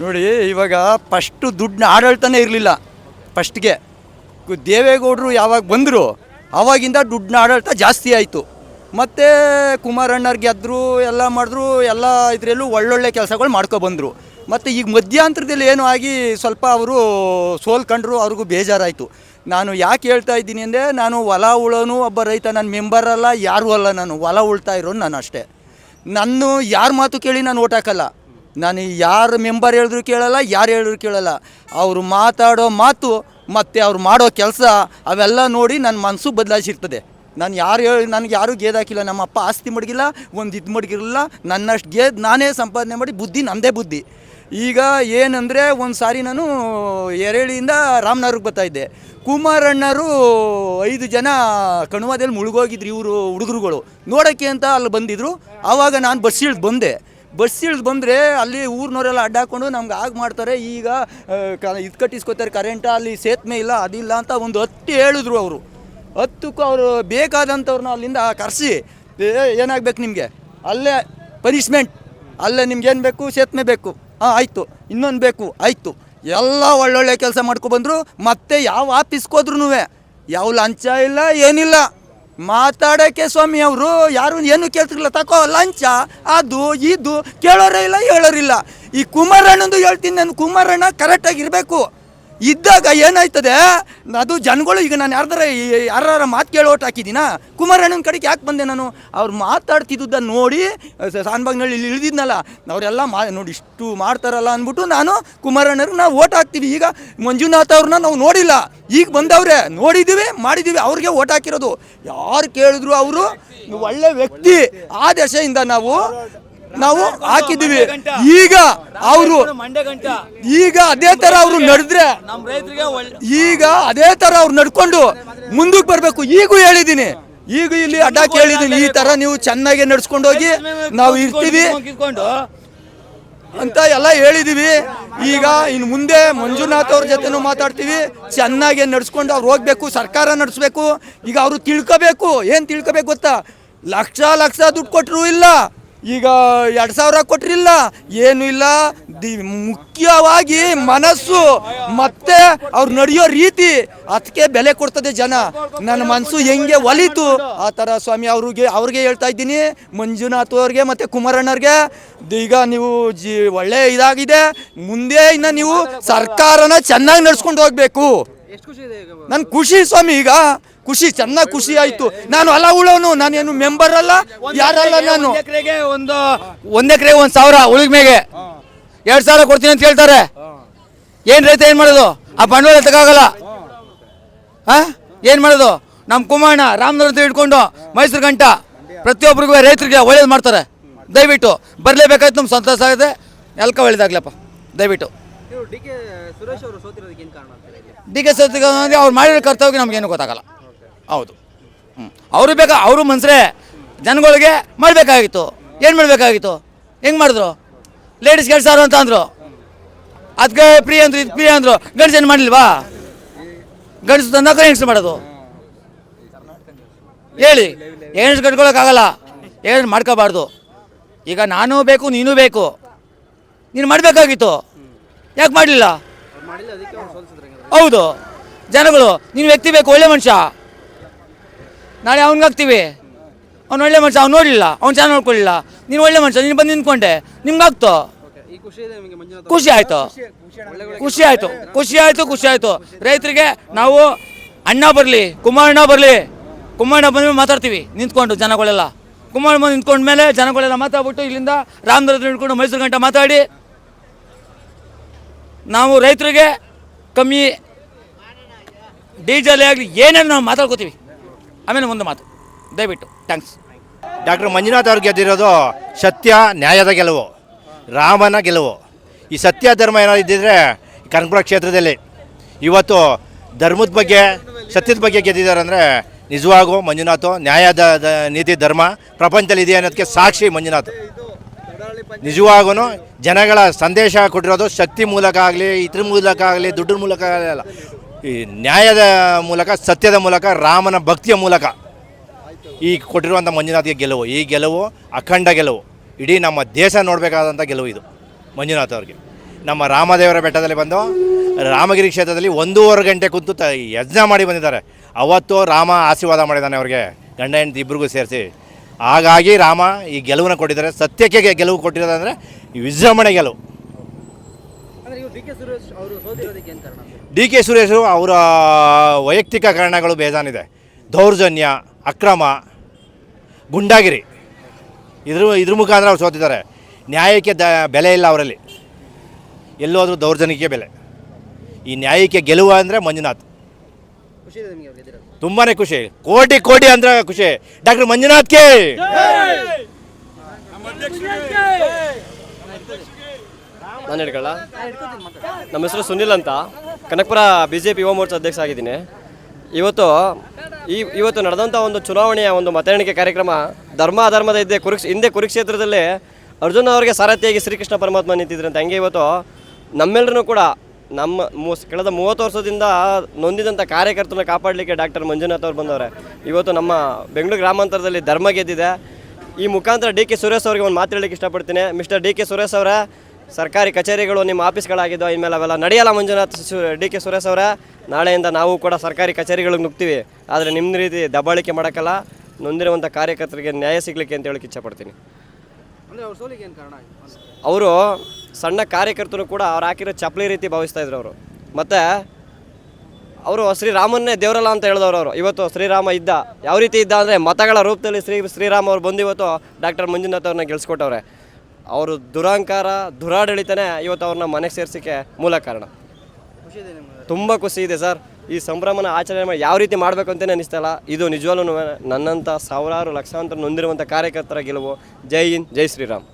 ನೋಡಿ, ಇವಾಗ ಫಸ್ಟು ದುಡ್ಡನ್ನ ಆಡಳಿತನೇ ಇರಲಿಲ್ಲ. ಫಸ್ಟ್ಗೆ ದೇವೇಗೌಡರು ಯಾವಾಗ ಬಂದರು ಆವಾಗಿಂದ ದುಡ್ಡನ್ನ ಆಡಳಿತ ಜಾಸ್ತಿ ಆಯಿತು. ಮತ್ತು ಕುಮಾರಣ್ಣರ್ ಗೆದ್ದರು ಎಲ್ಲ ಮಾಡಿದ್ರು, ಎಲ್ಲ ಇದರಲ್ಲೂ ಒಳ್ಳೊಳ್ಳೆ ಕೆಲಸಗಳು ಮಾಡ್ಕೊಬಂದರು ಮತ್ತು ಈಗ ಮಧ್ಯಂತರದಲ್ಲಿ ಏನೋ ಆಗಿ ಸ್ವಲ್ಪ ಅವರು ಸೋಲ್ಕೊಂಡ್ರು, ಅವ್ರಿಗೂ ಬೇಜಾರಾಯಿತು. ನಾನು ಯಾಕೆ ಹೇಳ್ತಾ ಇದ್ದೀನಿ ಅಂದರೆ, ನಾನು ಹೊಲ ಉಳೋನು ಒಬ್ಬ ರೈತ ನನ್ನ ಮೆಂಬರ್ ಅಲ್ಲ, ಯಾರೂ ಅಲ್ಲ ನಾನು. ಹೊಲ ಉಳ್ತಾ ಇರೋನು ನಾನು ಅಷ್ಟೇ ನನ್ನ ಯಾರ ಮಾತು ಕೇಳಿ ನಾನು ಓಟ್ ಹಾಕಲ್ಲ. ನಾನು ಯಾರು ಮೆಂಬರ್ ಹೇಳಿದ್ರು ಕೇಳಲ್ಲ, ಯಾರು ಹೇಳಿದ್ರು ಕೇಳಲ್ಲ. ಅವರು ಮಾತಾಡೋ ಮಾತು ಮತ್ತು ಅವ್ರು ಮಾಡೋ ಕೆಲಸ, ಅವೆಲ್ಲ ನೋಡಿ ನನ್ನ ಮನಸ್ಸು ಬದಲಾಯಿಸಿರ್ತದೆ. ನಾನು ಯಾರು ಹೇಳಿ, ನನಗೆ ಯಾರೂ ಗೇದಾಕಿಲ್ಲ ನಮ್ಮ ಅಪ್ಪ ಆಸ್ತಿ ಮಡಗಿಲ್ಲ, ಒಂದು ಇದು ಮಡಗಿರಲಿಲ್ಲ ನನ್ನಷ್ಟು ಗೇದ್ ನಾನೇ ಸಂಪಾದನೆ ಮಾಡಿ ಬುದ್ಧಿ ನಮ್ಮದೇ ಬುದ್ಧಿ. ಈಗ ಏನಂದರೆ ಒಂದು ಸಾರಿ ನಾನು ಎರೇಳಿಯಿಂದ ರಾಮನಗರಕ್ಕೆ ಬರ್ತಾಯಿದ್ದೆ ಕುಮಾರಣ್ಣರು ಐದು ಜನ ಕಣುವಾದಲ್ಲಿ ಮುಳುಗೋಗಿದ್ರು ಇವರು ಹುಡುಗರುಗಳು. ನೋಡೋಕ್ಕೆ ಅಂತ ಅಲ್ಲಿ ಬಂದಿದ್ರು. ಆವಾಗ ನಾನು ಬಸ್ ಬಂದೆ. ಬಸ್ ಇಳಿದು ಬಂದರೆ ಅಲ್ಲಿ ಊರಿನವರೆಲ್ಲ ಅಡ್ಡ ಹಾಕೊಂಡು ನಮ್ಗೆ ಆಗ ಮಾಡ್ತಾರೆ. ಈಗ ಇದು ಕಟ್ಟಿಸ್ಕೊತಾರೆ ಕರೆಂಟ ಅಲ್ಲಿ ಸೇತುವೆ ಇಲ್ಲ, ಅದಿಲ್ಲ ಅಂತ ಒಂದು ಹತ್ತು ಹೇಳಿದ್ರು ಅವರು. ಹತ್ತಕ್ಕೂ ಅವರು ಬೇಕಾದಂಥವ್ರನ್ನ ಅಲ್ಲಿಂದ ಕರೆಸಿ. ಏನಾಗಬೇಕು ನಿಮಗೆ? ಅಲ್ಲೇ ಪನಿಷ್ಮೆಂಟ್ ಅಲ್ಲೇ ನಿಮ್ಗೇನು ಬೇಕು? ಸೇತುವೆ ಬೇಕು. ಹಾಂ, ಆಯಿತು. ಇನ್ನೊಂದು ಬೇಕು. ಆಯಿತು. ಎಲ್ಲ ಒಳ್ಳೊಳ್ಳೆ ಕೆಲಸ ಮಾಡ್ಕೊಬಂದರು ಮತ್ತೆ ಯಾವ ಆಫೀಸ್ಗೆ ಹೋದ್ರೂ ಯಾವ ಲಂಚ ಇಲ್ಲ, ಏನಿಲ್ಲ. ಮಾತಾಡೋಕ್ಕೆ ಸ್ವಾಮಿ ಅವರು, ಯಾರು ಏನು ಕೇಳ್ತಿರಲಿಲ್ಲ, ತಕೋ, ಲಂಚ, ಅದು, ಇದು, ಕೇಳೋರೇ ಇಲ್ಲ, ಹೇಳೋರಿಲ್ಲ. ಈ ಕುಮಾರಣ್ಣಂದು ಹೇಳ್ತೀನಿ ನಾನು, ಕುಮಾರಣ್ಣ ಕರೆಕ್ಟಾಗಿ ಇರಬೇಕು. ಇದ್ದಾಗ ಏನಾಯ್ತದೆ? ಅದು ಜನಗಳು ಈಗ ನಾನು ಯಾರ್ದಾರ ಯಾರ ಮಾತು ಕೇಳೋಟ್ ಹಾಕಿದ್ದೀನ? ಕುಮಾರಣ್ಣನ ಕಡೆಗೆ ಯಾಕೆ ಬಂದೆ ನಾನು? ಅವ್ರು ಮಾತಾಡ್ತಿದ್ದನ್ನ ನೋಡಿ ಸಾನ್ಬಾಗ್ನಲ್ಲಿ ಇಲ್ಲಿ ಇಳಿದಿದ್ನಲ್ಲ, ಅವರೆಲ್ಲ ಮಾ, ನೋಡಿ ಇಷ್ಟು ಮಾಡ್ತಾರಲ್ಲ ಅಂದ್ಬಿಟ್ಟು ನಾನು ಕುಮಾರಣ್ಣರು ನಾವು ಓಟ್ ಹಾಕ್ತೀವಿ. ಈಗ ಮಂಜುನಾಥ್ ಅವ್ರನ್ನ ನಾವು ನೋಡಿಲ್ಲ. ಈಗ ಬಂದವ್ರೆ, ನೋಡಿದ್ದೀವಿ, ಮಾಡಿದ್ದೀವಿ, ಅವ್ರಿಗೆ ಓಟ್ ಹಾಕಿರೋದು. ಯಾರು ಕೇಳಿದ್ರು ಅವರು? ಒಳ್ಳೆ ವ್ಯಕ್ತಿ. ಆ ದಶೆಯಿಂದ ನಾವು ನಾವು ಹಾಕಿದ್ದೀವಿ. ಈಗ ಅವರು ಈಗ ಅದೇ ತರ ಅವರು ನಡೆದ್ರೆ ಈಗ ಅದೇ ತರ ಅವ್ರು ನಡ್ಕೊಂಡು ಮುಂದಕ್ಕೆ ಬರಬೇಕು. ಈಗೂ ಹೇಳಿದ್ದೀನಿ. ಈಗ ಇಲ್ಲಿ ಅಡ್ಡ ಕೇಳಿದ್ದೀನಿ ಈ ತರ ನೀವು ಚೆನ್ನಾಗಿ ನಡ್ಸ್ಕೊಂಡು ಹೋಗಿ ನಾವು ಇರ್ತೀವಿ. ಅಂತ ಎಲ್ಲ ಹೇಳಿದೀವಿ. ಈಗ ಇನ್ನು ಮುಂದೆ ಮಂಜುನಾಥ್ ಅವ್ರ ಜೊತೆನೂ ಮಾತಾಡ್ತೀವಿ. ಚೆನ್ನಾಗಿ ನಡ್ಸ್ಕೊಂಡು ಅವ್ರು ಹೋಗ್ಬೇಕು ಸರ್ಕಾರ ನಡೆಸ್ಬೇಕು. ಈಗ ಅವರು ತಿಳ್ಕೋಬೇಕು. ಏನು ತಿಳ್ಕೋಬೇಕು ಗೊತ್ತಾ? ಲಕ್ಷ ಲಕ್ಷ ದುಡ್ಡು ಕೊಟ್ಟರು ಇಲ್ಲ. ಈಗ ಎರಡು ಸಾವಿರ ಕೊಟ್ಟಿರಲಿಲ್ಲ ಏನು ಇಲ್ಲ. ದಿ ಮುಖ್ಯವಾಗಿ ಮನಸ್ಸು, ಮತ್ತೆ ಅವ್ರು ನಡೆಯೋ ರೀತಿ ಅದಕ್ಕೆ ಬೆಲೆ ಕೊಡ್ತದೆ ಜನ. ನನ್ನ ಮನಸ್ಸು ಹೆಂಗೆ ಒಲಿತು. ಆ ಥರ ಸ್ವಾಮಿ ಅವ್ರಿಗೆ ಅವ್ರಿಗೆ ಹೇಳ್ತಾ ಇದ್ದೀನಿ, ಮಂಜುನಾಥ್ ಅವ್ರಿಗೆ ಮತ್ತು ಕುಮಾರಣ್ಣವ್ರಿಗೆ ಈಗ ನೀವು ಜಿ ಒಳ್ಳೆ ಇದಾಗಿದೆ. ಮುಂದೆ ಇನ್ನು ನೀವು ಸರ್ಕಾರನ ಚೆನ್ನಾಗಿ ನಡ್ಸ್ಕೊಂಡು ಹೋಗ್ಬೇಕು. ನನ್ ಖುಷಿ ಸ್ವಾಮಿ ಈಗ ಖುಷಿ ಚೆನ್ನಾಗಿ ಖುಷಿ ಆಯ್ತು. ನಾನು ಅಲ್ಲ ಉಳೋನು ನಾನೇನು ಮೆಂಬರ್ ಅಲ್ಲ ಯಾರಲ್ಲ ನಾನು. ಒಂದ್ ಎಕರೆಗೆ ಒಂದು ಒಂದ್ ಎಕರೆಗೆ ಒಂದ್ ಸಾವಿರ ಉಳಿಮೆಗೆ ಎರಡ್ ಸಾವಿರ ಕೊಡ್ತೀನಿ ಅಂತ ಹೇಳ್ತಾರೆ. ಏನ್ ರೈತ ಏನ್ ಮಾಡೋದು? ಆ ಬಂಡವಾಳ ತಗಾಗಲ್ಲ ಹಾ. ಏನ್ ಮಾಡೋದು? ನಮ್ಮ ಕುಮಾರಣ್ಣ ರಾಮನಗರ ಅಂತ ಹಿಡ್ಕೊಂಡು ಮೈಸೂರು ಗಂಟ ಪ್ರತಿಯೊಬ್ಬರಿಗೂ ರೈತರಿಗೆ ಒಳ್ಳೇದು ಮಾಡ್ತಾರೆ. ದಯವಿಟ್ಟು ಬರಲೇಬೇಕಾಯ್ತು ನಮ್ಗೆ ಸಂತೋಷ ಆಗಿದೆ ಎಲ್ಕ ಒಳ್ಳೇದಾಗ್ಲಪ್ಪ. ದಯವಿಟ್ಟು. ಡಿ ಕೆ ಸುರೇಶ್ ಅವರು ಸೋತಿರೋದಕ್ಕೆ ಅವ್ರು ಮಾಡಿರೋ ಕರ್ತವ್ಯ ನಮಗೇನು ಗೊತ್ತಾಗಲ್ಲ. ಹೌದು. ಅವರು ಬೇಕಾ, ಅವರು ಮನ್ಸರೇ ಜನಗಳಿಗೆ ಮಾಡಬೇಕಾಗಿತ್ತು. ಏನು ಮಾಡಬೇಕಾಗಿತ್ತು? ಹೆಂಗೆ ಮಾಡಿದ್ರು? ಲೇಡೀಸ್ ಸಾವಿರ ಅಂತ ಅಂದರು. ಅದಕ್ಕೆ ಪ್ರಿಯ ಅಂದ್ರು, ಇದು ಪ್ರಿಯ ಅಂದರು. ಗಂಡಸು ಏನು ಮಾಡಲಿಲ್ವಾ? ಗಂಡಸು ತಂದಾಗ ಹೆಂಗಸು ಮಾಡೋದು? ಹೇಳಿ. ಹೆಂಗಸು ಕಟ್ಕೊಳಕ್ಕಾಗಲ್ಲ ಏನು ಮಾಡ್ಕೋಬಾರ್ದು. ಈಗ ನಾನು ಬೇಕು, ನೀನು ಬೇಕು. ನೀನು ಮಾಡಬೇಕಾಗಿತ್ತು. ಯಾಕೆ ಮಾಡಲಿಲ್ಲ? ಹೌದು. ಜನಗಳು, ನೀನು ವ್ಯಕ್ತಿ ಬೇಕು, ಒಳ್ಳೆ ಮನುಷ್ಯ. ನಾಳೆ ಅವ್ನಿಗೆ ಹಾಕ್ತೀವಿ. ಅವ್ನು ಒಳ್ಳೆ ಮನುಷ್ಯ, ಅವ್ನು ನೋಡಲಿಲ್ಲ. ಅವ್ನು ಚೆನ್ನಾಗಿ ನೋಡ್ಕೊಳ್ಳಿಲ್ಲ ನೀನು ಒಳ್ಳೆ ಮನುಷ್ಯ, ನೀನು ಬಂದು ನಿಂತ್ಕೊಂಡೆ. ನಿಮ್ಗೆ ಆಗ್ತು. ಓಕೆ ಈ ಖುಷಿ ಆಯಿತು. ಖುಷಿ ಆಯಿತು. ಖುಷಿ ಆಯಿತು ಖುಷಿ ಆಯಿತು. ರೈತರಿಗೆ ನಾವು ಅಣ್ಣ ಬರಲಿ ಕುಮಾರಣ್ಣ ಬರಲಿ. ಕುಮಾರಣ್ಣ ಬಂದ್ಮೇಲೆ ಮಾತಾಡ್ತೀವಿ. ನಿಂತ್ಕೊಂಡು ಜನಗಳೆಲ್ಲ. ಕುಮಾರಣ್ಣ ಬಂದು ನಿಂತ್ಕೊಂಡ್ಮೇಲೆ ಜನಗಳೆಲ್ಲ ಮಾತಾಡ್ಬಿಟ್ಟು ಇಲ್ಲಿಂದ ರಾಮದ್ರ ಹಿಡ್ಕೊಂಡು ಮೈಸೂರು ಗಂಟೆ ಮಾತಾಡಿ ನಾವು ರೈತರಿಗೆ ಕಮ್ಮಿ ಡೀಸೆಲ್ ಆಗಲಿ ಏನೇನು ನಾವು ಮಾತಾಡ್ಕೋತೀವಿ. ಆಮೇಲೆ ಮುಂದೆ ಮಾತು. ದಯವಿಟ್ಟು. ಥ್ಯಾಂಕ್ಸ್ ಡಾಕ್ಟರ್ ಮಂಜುನಾಥ್ ಅವ್ರು ಗೆದ್ದಿರೋದು ಸತ್ಯ, ನ್ಯಾಯದ ಗೆಲುವು. ರಾಮನ ಗೆಲುವು. ಈ ಸತ್ಯ ಧರ್ಮ ಏನಾದ್ರು ಇದ್ದಿದ್ರೆ ಕನಕಪುರ ಕ್ಷೇತ್ರದಲ್ಲಿ. ಇವತ್ತು ಧರ್ಮದ ಬಗ್ಗೆ, ಸತ್ಯದ ಬಗ್ಗೆ ಗೆದ್ದಿದ್ದಾರೆ ಅಂದರೆ ನಿಜವಾಗೂ ಮಂಜುನಾಥು ನ್ಯಾಯದ ನೀತಿ ಧರ್ಮ ಪ್ರಪಂಚದಲ್ಲಿ ಇದೆ ಅನ್ನೋದಕ್ಕೆ ಸಾಕ್ಷಿ ಮಂಜುನಾಥ್. ನಿಜವಾಗೂ ಜನಗಳ ಸಂದೇಶ ಕೊಟ್ಟಿರೋದು ಶಕ್ತಿ ಮೂಲಕ ಆಗಲಿ, ಇದ್ರ ಮೂಲಕ ಆಗಲಿ, ದುಡ್ಡಿನ ಮೂಲಕ ಆಗಲಿ ಅಲ್ಲ. ಈ ನ್ಯಾಯದ ಮೂಲಕ, ಸತ್ಯದ ಮೂಲಕ, ರಾಮನ ಭಕ್ತಿಯ ಮೂಲಕ ಈ ಕೊಟ್ಟಿರುವಂಥ ಮಂಜುನಾಥ್ಗೆ ಗೆಲುವು. ಈ ಗೆಲುವು ಅಖಂಡ ಗೆಲುವು. ಇಡೀ ನಮ್ಮ ದೇಶ ನೋಡಬೇಕಾದಂಥ ಗೆಲುವು ಇದು ಮಂಜುನಾಥ್ ಅವ್ರಿಗೆ. ನಮ್ಮ ರಾಮದೇವರ ಬೆಟ್ಟದಲ್ಲಿ ಬಂದು ರಾಮಗಿರಿ ಕ್ಷೇತ್ರದಲ್ಲಿ ಒಂದೂವರೆ ಗಂಟೆ ಕೂತು ತ ಯಜ್ಞ ಮಾಡಿ ಬಂದಿದ್ದಾರೆ. ಅವತ್ತು ರಾಮ ಆಶೀರ್ವಾದ ಮಾಡಿದ್ದಾನೆ ಅವ್ರಿಗೆ. ಗಂಡ ಹೆಂಡತಿ ಇಬ್ಬರಿಗೂ ಸೇರಿಸಿ ಹಾಗಾಗಿ ರಾಮ ಈ ಗೆಲುವನ್ನು ಕೊಟ್ಟಿದ್ದಾರೆ. ಸತ್ಯಕ್ಕೆ ಗೆಲುವು ಕೊಟ್ಟಿರೋದಂದರೆ ಅಂದರೆ ವಿಜೃಂಭಣೆ ಗೆಲುವು. ಡಿ ಕೆ ಸುರೇಶು ಅವರ ವೈಯಕ್ತಿಕ ಕಾರಣಗಳು ಬೇಜಾನಿದೆ. ದೌರ್ಜನ್ಯ ಅಕ್ರಮ ಗುಂಡಾಗಿರಿ. ಇದ್ರ ಇದ್ರ ಮುಖಾಂತರ ಅವ್ರು ಸೋತಿದ್ದಾರೆ. ನ್ಯಾಯಕ್ಕೆ ದ ಬೆಲೆ ಇಲ್ಲ ಅವರಲ್ಲಿ. ಎಲ್ಲೋದ್ರೂ ದೌರ್ಜನ್ಯಕ್ಕೆ ಬೆಲೆ. ಈ ನ್ಯಾಯಕ್ಕೆ ಗೆಲುವು ಅಂದರೆ ಮಂಜುನಾಥ್. ಖುಷಿ ಇದೆ ನಿಮಗೆ ಅವ್ರು ಗೆದ್ದಿರೋದು ತುಂಬಾ ಖುಷಿ. ಕೋಟಿ ಕೋಟಿ ಅಂದ್ರೆ ಖುಷಿ. ಡಾಕ್ಟರ್ ಮಂಜುನಾಥ್ಗೆ ನಾನು ಹೇಳ್ಕೊಳ್ಳ ನಮ್ಮ ಹೆಸರು ಸುನಿಲ್ ಅಂತ. Kanakapura B J P Yuva Morcha ಅಧ್ಯಕ್ಷ ಆಗಿದ್ದೀನಿ. ಇವತ್ತು ಈ, ಇವತ್ತು ನಡೆದಂಥ ಒಂದು ಚುನಾವಣೆಯ ಒಂದು ಮತ ಎಣಿಕೆ ಕಾರ್ಯಕ್ರಮ ಧರ್ಮ ಅಧರ್ಮದ ಇದ್ದೆ ಕುರುಕ್ಷ, ಹಿಂದೆ ಕುರುಕ್ಷೇತ್ರದಲ್ಲಿ ಅರ್ಜುನ ಅವರಿಗೆ ಸಾರಥಿಯಾಗಿ ಶ್ರೀಕೃಷ್ಣ ಪರಮಾತ್ಮ ನಿಂತಿದ್ರಂತೆ ಹಂಗೆ ಇವತ್ತು ನಮ್ಮೆಲ್ಲರೂ ಕೂಡ ನಮ್ಮ ಮೂ ಕಳೆದ ಮೂವತ್ತು ವರ್ಷದಿಂದ ನೊಂದಿದಂಥ ಕಾರ್ಯಕರ್ತರನ್ನ ಕಾಪಾಡಲಿಕ್ಕೆ ಡಾಕ್ಟರ್ ಮಂಜುನಾಥ್ ಅವ್ರು ಬಂದವ್ರೆ. ಇವತ್ತು ನಮ್ಮ ಬೆಂಗಳೂರು ಗ್ರಾಮಾಂತರದಲ್ಲಿ ಧರ್ಮ ಗೆದ್ದಿದೆ. ಈ ಮುಖಾಂತರ ಡಿ ಕೆ ಸುರೇಶ್ ಅವರಿಗೆ ಒಂದು ಮಾತು ಇಷ್ಟಪಡ್ತೀನಿ. ಮಿಸ್ಟರ್ ಡಿ ಕೆ ಸುರೇಶ್ ಅವರ, ಸರ್ಕಾರಿ ಕಚೇರಿಗಳು ನಿಮ್ಮ ಆಫೀಸ್ಗಳಾಗಿದ್ದು ಇನ್ಮೇಲೆ ಅವೆಲ್ಲ ನಡೆಯಲ್ಲ ಮಂಜುನಾಥ್ ಡಿ ಕೆ ಸುರೇಶ್ ಅವರ. ನಾಳೆಯಿಂದ ನಾವು ಕೂಡ ಸರ್ಕಾರಿ ಕಚೇರಿಗಳಿಗೆ ನುಗ್ತೀವಿ. ಆದರೆ ನಿಮ್ಮ ರೀತಿ ದಬ್ಬಾಳಿಕೆ ಮಾಡೋಕ್ಕಲ್ಲ. ನೊಂದಿರುವಂಥ ಕಾರ್ಯಕರ್ತರಿಗೆ ನ್ಯಾಯ ಸಿಗಲಿಕ್ಕೆ ಅಂತ ಹೇಳಕ್ಕೆ ಇಚ್ಛೆಪಡ್ತೀನಿ. ಅವ್ರ ಸಣ್ಣ ಕಾರ್ಯಕರ್ತರು ಕೂಡ ಅವ್ರು ಹಾಕಿರೋ ಚಪ್ಪಲಿ ರೀತಿ ಭಾವಿಸ್ತಾ ಇದ್ರು ಅವರು. ಮತ್ತು ಅವರು ಶ್ರೀರಾಮನ್ನೇ ದೇವರಲ್ಲ ಅಂತ ಹೇಳಿದವರು ಅವರು. ಇವತ್ತು ಶ್ರೀರಾಮ ಇದ್ದ. ಯಾವ ರೀತಿ ಇದ್ದ ಅಂದರೆ ಮತಗಳ ರೂಪದಲ್ಲಿ ಶ್ರೀ ಶ್ರೀರಾಮ ಅವ್ರು ಬಂದು ಇವತ್ತು ಡಾಕ್ಟರ್ ಮಂಜುನಾಥ್ ಅವ್ರನ್ನ ಗೆಲ್ಸ್ಕೊಟ್ಟವ್ರೆ. ಅವರು ದುರಹಂಕಾರ ದುರಾಡಳಿತನೇ ಇವತ್ತು ಅವ್ರನ್ನ ಮನೆಗೆ ಸೇರ್ಸೋಕ್ಕೆ ಮೂಲ ಕಾರಣ. ತುಂಬ ಖುಷಿ ಇದೆ ಸರ್. ಈ ಸಂಭ್ರಮನ ಆಚರಣೆ ಮಾಡಿ ಯಾವ ರೀತಿ ಮಾಡಬೇಕು ಅಂತಲೇ ಅನಿಸ್ತಾ ಇಲ್ಲ ಇದು ನಿಜವಾಗ್ಲೂ ನನ್ನಂಥ ಸಾವಿರಾರು ಲಕ್ಷಾಂತರ ನೊಂದಿರುವಂಥ ಕಾರ್ಯಕರ್ತರ ಗೆಲುವು. ಜೈ ಹಿಂದ್, ಜೈ ಶ್ರೀರಾಮ್.